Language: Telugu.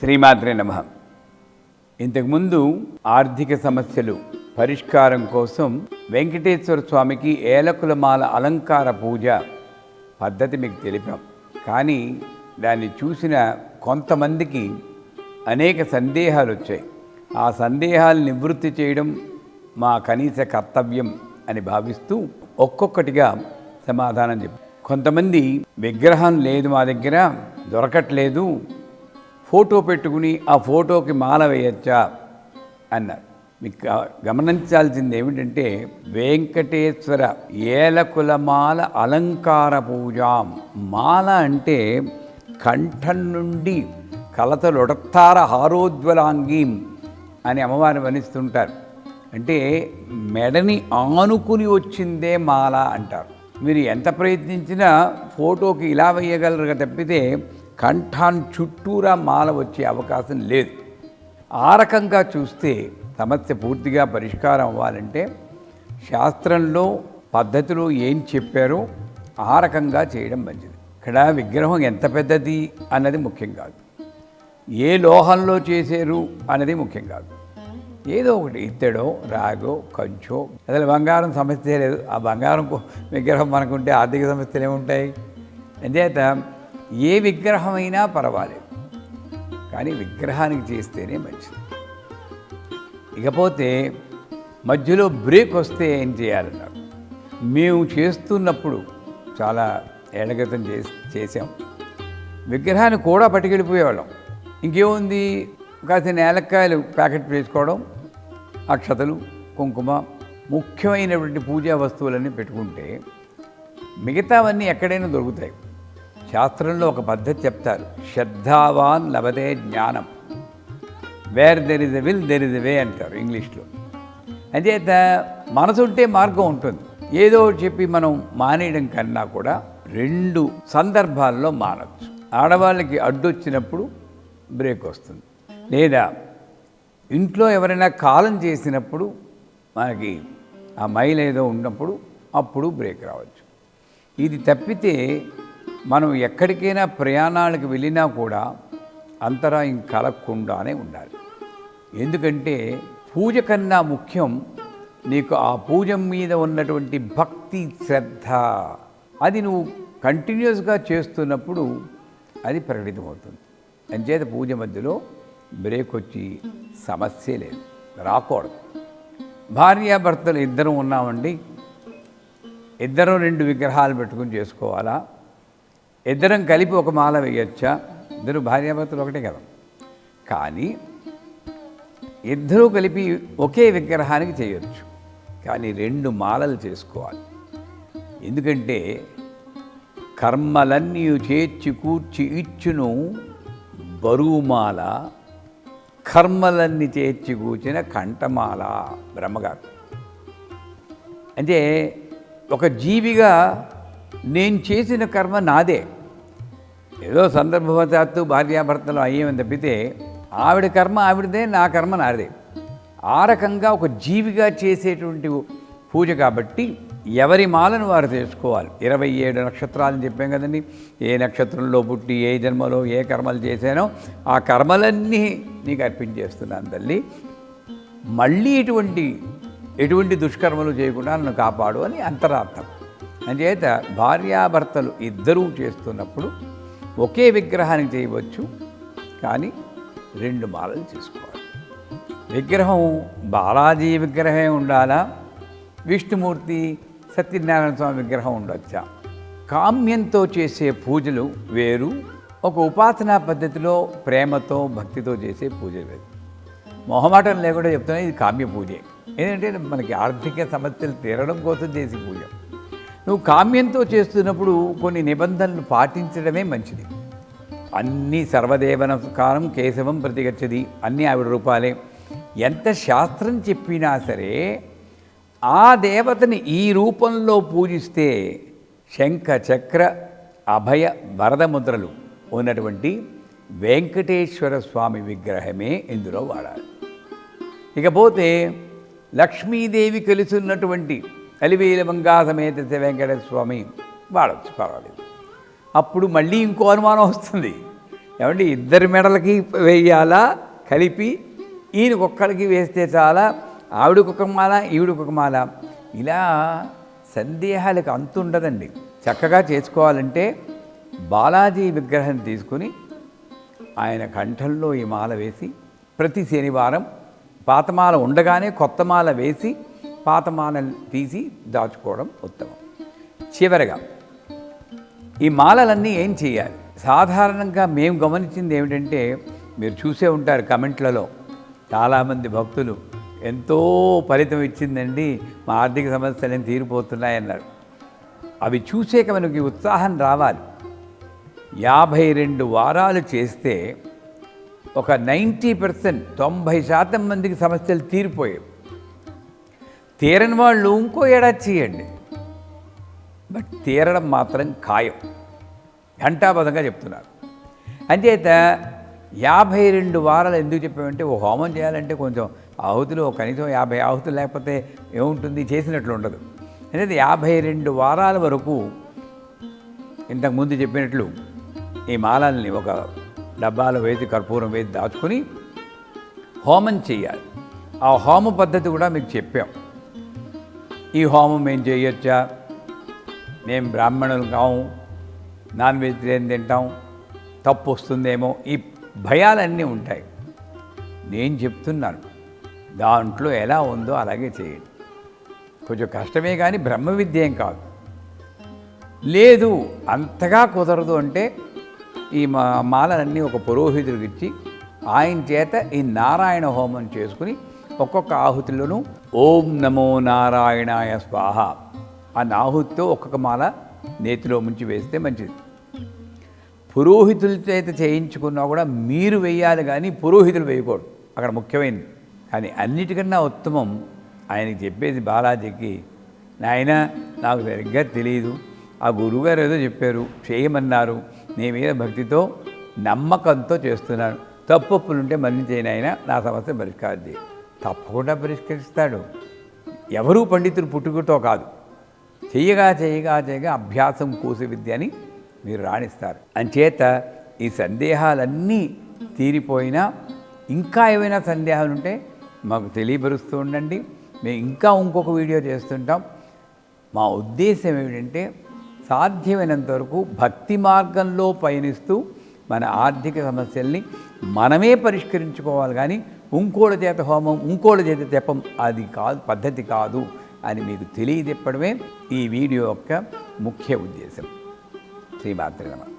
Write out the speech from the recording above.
శ్రీమాత్రే నమ. ఇంతకుముందు ఆర్థిక సమస్యలు పరిష్కారం కోసం వెంకటేశ్వర స్వామికి ఏలకుల మాల అలంకార పూజ పద్ధతి మీకు తెలిపాం. కానీ దాన్ని చూసిన కొంతమందికి అనేక సందేహాలు వచ్చాయి. ఆ సందేహాలు నివృత్తి చేయడం మా కనీస కర్తవ్యం అని భావిస్తూ ఒక్కొక్కటిగా సమాధానం చెప్పి. కొంతమంది విగ్రహం లేదు మా దగ్గర దొరకట్లేదు ఫోటో పెట్టుకుని ఆ ఫోటోకి మాల వేయచ్చా? అన్నారు. మీకు గ- గమనించాల్సింది ఏమిటంటే వెంకటేశ్వర ఏలకుల మాల అలంకార పూజాం. మాల అంటే కంఠం నుండి కలతలొడత్తార హారోజ్వలాంగీం అని అమ్మవారిని వర్ణిస్తుంటారు. అంటే మెడని ఆనుకుని వచ్చిందే మాల అంటారు. మీరు ఎంత ప్రయత్నించినా ఫోటోకి ఇలా వేయగలరుగా తప్పితే కంఠాన్ చుట్టూరా మాల వచ్చే అవకాశం లేదు. ఆ రకంగా చూస్తే సమస్య పూర్తిగా పరిష్కారం అవ్వాలంటే శాస్త్రంలో పద్ధతిలో ఏం చెప్పారో ఆ రకంగా చేయడం మంచిది. ఇక్కడ విగ్రహం ఎంత పెద్దది అన్నది ముఖ్యం కాదు. ఏ లోహంలో చేశారు అన్నది ముఖ్యం కాదు. ఏదో ఒకటి ఇత్తడో రాగో కంచో అసలు బంగారం సమస్య లేదు. ఆ బంగారం విగ్రహం మనకుంటే ఆర్థిక సమస్యలు ఏముంటాయి అంచేత ఏ విగ్రహమైనా పర్వాలేదు. కానీ విగ్రహానికి చేస్తేనే మంచిది. ఇకపోతే మధ్యలో బ్రేక్ వస్తే ఏం చేయాలన్నారు. మేము చేస్తున్నప్పుడు చాలా ఏళ్ళ క్రితం చేసి చేసాం విగ్రహాన్ని కూడా పట్టుకెళ్ళిపోయేవాళ్ళం. ఇంకేముంది? కాస్త నేలక్కాయలు ప్యాకెట్ వేసుకోవడం అక్షతలు కుంకుమ ముఖ్యమైనటువంటి పూజా వస్తువులన్నీ పెట్టుకుంటే మిగతావన్నీ ఎక్కడైనా దొరుకుతాయి. శాస్త్రంలో ఒక పద్ధతి చెప్తారు. శ్రద్ధావాన్ లభతే జ్ఞానం. Where there is a will there is a way అంటారు ఇంగ్లీష్లో. అంచేత మనసు ఉంటే మార్గం ఉంటుంది. ఏదో చెప్పి మనం మానేయడం కన్నా కూడా రెండు సందర్భాల్లో మానవచ్చు ఆడవాళ్ళకి అడ్డొచ్చినప్పుడు బ్రేక్ వస్తుంది. లేదా ఇంట్లో ఎవరైనా కాలం చేసినప్పుడు మనకి ఆ మైల్ ఏదో ఉన్నప్పుడు అప్పుడు బ్రేక్ రావచ్చు. ఇది తప్పితే మనం ఎక్కడికైనా ప్రయాణాలకు వెళ్ళినా కూడా అంతరాయం కలగకుండానే ఉండాలి. ఎందుకంటే పూజ కన్నా ముఖ్యం నీకు ఆ పూజ మీద ఉన్నటువంటి భక్తి శ్రద్ధ అది నువ్వు కంటిన్యూస్గా చేస్తున్నప్పుడు అది ప్రకటితమవుతుంది. అంచేత పూజ మధ్యలో బ్రేక్ వచ్చి సమస్య లేదు. రాకూడదు. భార్యాభర్తలు ఇద్దరం ఉన్నామండి. ఇద్దరం రెండు విగ్రహాలు పెట్టుకుని చేసుకోవాలా? ఇద్దరం కలిపి ఒక మాల వేయొచ్చా? ఇద్దరు భార్యాభర్తలు ఒకటే కదా. కానీ ఇద్దరూ కలిపి ఒకే విగ్రహానికి చేయొచ్చు. కానీ రెండు మాలలు చేసుకోవాలి. ఎందుకంటే కర్మలన్నీ చేర్చి కూర్చి ఇచ్చును బరువుమాల కర్మలన్నీ చేర్చి కూర్చిన కంఠమాల బ్రహ్మగారు. అంటే ఒక జీవిగా నేను చేసిన కర్మ నాదే. ఏదో సందర్భవశాత్తు భార్యాభర్తలు అయ్యేమని తప్పితే ఆవిడ కర్మ ఆవిడదే నా కర్మ నాదే. ఆ రకంగా ఒక జీవిగా చేసేటువంటి పూజ కాబట్టి ఎవరి మాలను వారు చేసుకోవాలి. ఇరవై ఏడు నక్షత్రాలని చెప్పాం కదండి. ఏ నక్షత్రంలో పుట్టి ఏ జన్మలో ఏ కర్మలు చేశానో ఆ కర్మలన్నీ నీకు అర్పించేస్తున్నాను తల్లి. మళ్ళీ ఎటువంటి ఎటువంటి దుష్కర్మలు చేయకుండా నన్ను కాపాడు అని అంతరార్థం. అంచేత భార్యాభర్తలు ఇద్దరూ చేస్తున్నప్పుడు ఒకే విగ్రహానికి చేయవచ్చు కానీ రెండు మాలలు చేసుకోవాలి. విగ్రహం బాలాజీ విగ్రహమే ఉండాలా? విష్ణుమూర్తి సత్యనారాయణ స్వామి విగ్రహం ఉండొచ్చా? కామ్యంతో చేసే పూజలు వేరు ఒక ఉపాసనా పద్ధతిలో ప్రేమతో భక్తితో చేసే పూజ వేరు. మొహమాటం లేకుండా చెప్తున్నా ఇది కామ్య పూజే. ఏంటంటే మనకి ఆర్థిక సమస్యలు తీరడం కోసం చేసే పూజ. నువ్వు కామ్యంతో చేస్తున్నప్పుడు కొన్ని నిబంధనలు పాటించడమే మంచిది. అన్నీ సర్వదేవనకారం కేశవం ప్రతిగచ్చది అన్ని ఆవిడ రూపాలే. ఎంత శాస్త్రం చెప్పినా సరే ఆ దేవతని ఈ రూపంలో పూజిస్తే శంఖ చక్ర అభయ వరద ముద్రలు ఉన్నటువంటి వెంకటేశ్వర స్వామి విగ్రహమే ఇందులో వాడాలి. ఇకపోతే లక్ష్మీదేవి కలిసిన్నటువంటి అలివేల మంగా సమేత శ్రీ వెంకటేశ్వర స్వామి వాడచ్చు పర్వాలేదు. అప్పుడు మళ్ళీ ఇంకో అనుమానం వస్తుంది. ఏమంటే ఇద్దరి మెడలకి వేయాలా? కలిపి ఈయనకొక్కడికి వేస్తే చాలా? ఆవిడకొక మాల ఈవిడకొక మాల. ఇలా సందేహాలకు అంతు ఉండదండి చక్కగా చేసుకోవాలంటే బాలాజీ విగ్రహం తీసుకుని ఆయన కంఠంలో ఈ మాల వేసి ప్రతి శనివారం పాతమాల ఉండగానే కొత్త మాల వేసి పాతమాల తీసి దాచుకోవడం ఉత్తమం. చివరగా ఈ మాలలన్నీ ఏం చేయాలి? సాధారణంగా మేము గమనించింది ఏమిటంటే మీరు చూసే ఉంటారు కమెంట్లలో చాలామంది భక్తులు ఎంతో ఫలితం ఇచ్చిందండి మా ఆర్థిక సమస్యలు తీరిపోతున్నాయన్నారు. అవి చూసేక మనకి ఉత్సాహం రావాలి. యాభై రెండు వారాలు చేస్తే ఒక నైంటీ పర్సెంట్ తొంభై శాతం మందికి సమస్యలు తీరిపోయాయి. తీరని వాళ్ళు ఇంకో ఏడాది చేయండి. బట్ తీరడం మాత్రం ఖాయం. ఘంటాబద్ధంగా చెప్తున్నారు. అంచేత యాభై రెండు వారాలు ఎందుకు చెప్పామంటే ఓ హోమం చేయాలంటే కొంచెం ఆహుతులు కనీసం యాభై ఆహుతులు లేకపోతే ఏముంటుంది? చేసినట్లు ఉండదు. అనేది యాభై రెండు వారాల వరకు ఇంతకుముందు చెప్పినట్లు ఈ మాలల్ని ఒక డబ్బాలో వేసి కర్పూరం వేసి దాచుకొని హోమం చేయాలి. ఆ హోమ పద్ధతి కూడా మీకు చెప్పాం. ఈ హోమం మేము చేయొచ్చా? మేము బ్రాహ్మణులు కాము నాన్ వెజిటేరియన్ తింటాం తప్పు వస్తుందేమో ఈ భయాలన్నీ ఉంటాయి. నేను చెప్తున్నాను దాంట్లో ఎలా ఉందో అలాగే చేయండి. కొంచెం కష్టమే కానీ బ్రహ్మ విద్య ఏం కాదు. లేదు అంతగా కుదరదు అంటే ఈ మా మాలలన్నీ ఒక పురోహితుడికి ఇచ్చి ఆయన చేత ఈ నారాయణ హోమం చేసుకుని ఒక్కొక్క ఆహుతిలోనూ ఓం నమో నారాయణాయ స్వాహ. ఆ ఆహుతితో ఒక్కొక్క మాల నేతిలో ముంచి వేస్తే మంచిది. పురోహితుల చేత చేయించుకున్నా కూడా మీరు వేయాలి కానీ పురోహితులు వేయకూడదు. అక్కడ ముఖ్యమైనది. కానీ అన్నిటికన్నా ఉత్తమం ఆయనకి చెప్పేది బాలాజీకి నాయన నాకు సరిగ్గా తెలియదు ఆ గురువుగారు ఏదో చెప్పారు చేయమన్నారు. నీ మీద భక్తితో నమ్మకంతో చేస్తున్నాను. తప్పొప్పులుంటే మన్నించేయను ఆయన నా సమస్య పరిష్కారం చేయి. తప్పకుండా పరిష్కరిస్తాడు. ఎవరూ పండితులు పుట్టుకతో కాదు. చేయగా చేయగా చేయగా అభ్యాసం కూసి విద్య అని మీరు రాణిస్తారు. అంచేత ఈ సందేహాలన్నీ తీరిపోయినా ఇంకా ఏమైనా సందేహాలు ఉంటే మాకు తెలియపరుస్తూ ఉండండి. మేము ఇంకా ఇంకొక వీడియో చేస్తుంటాం. మా ఉద్దేశం ఏమిటంటే సాధ్యమైనంత వరకు భక్తి మార్గంలో పయనిస్తూ మన ఆర్థిక సమస్యల్ని మనమే పరిష్కరించుకోవాలి. కానీ ఇంకోళ్ళ చేత హోమం ఇంకోళ్ళ చేత తెప్పం అది కాదు పద్ధతి కాదు అని మీకు తెలియజెప్పడమే ఈ వీడియో యొక్క ముఖ్య ఉద్దేశం. శ్రీమాత్రి నమ.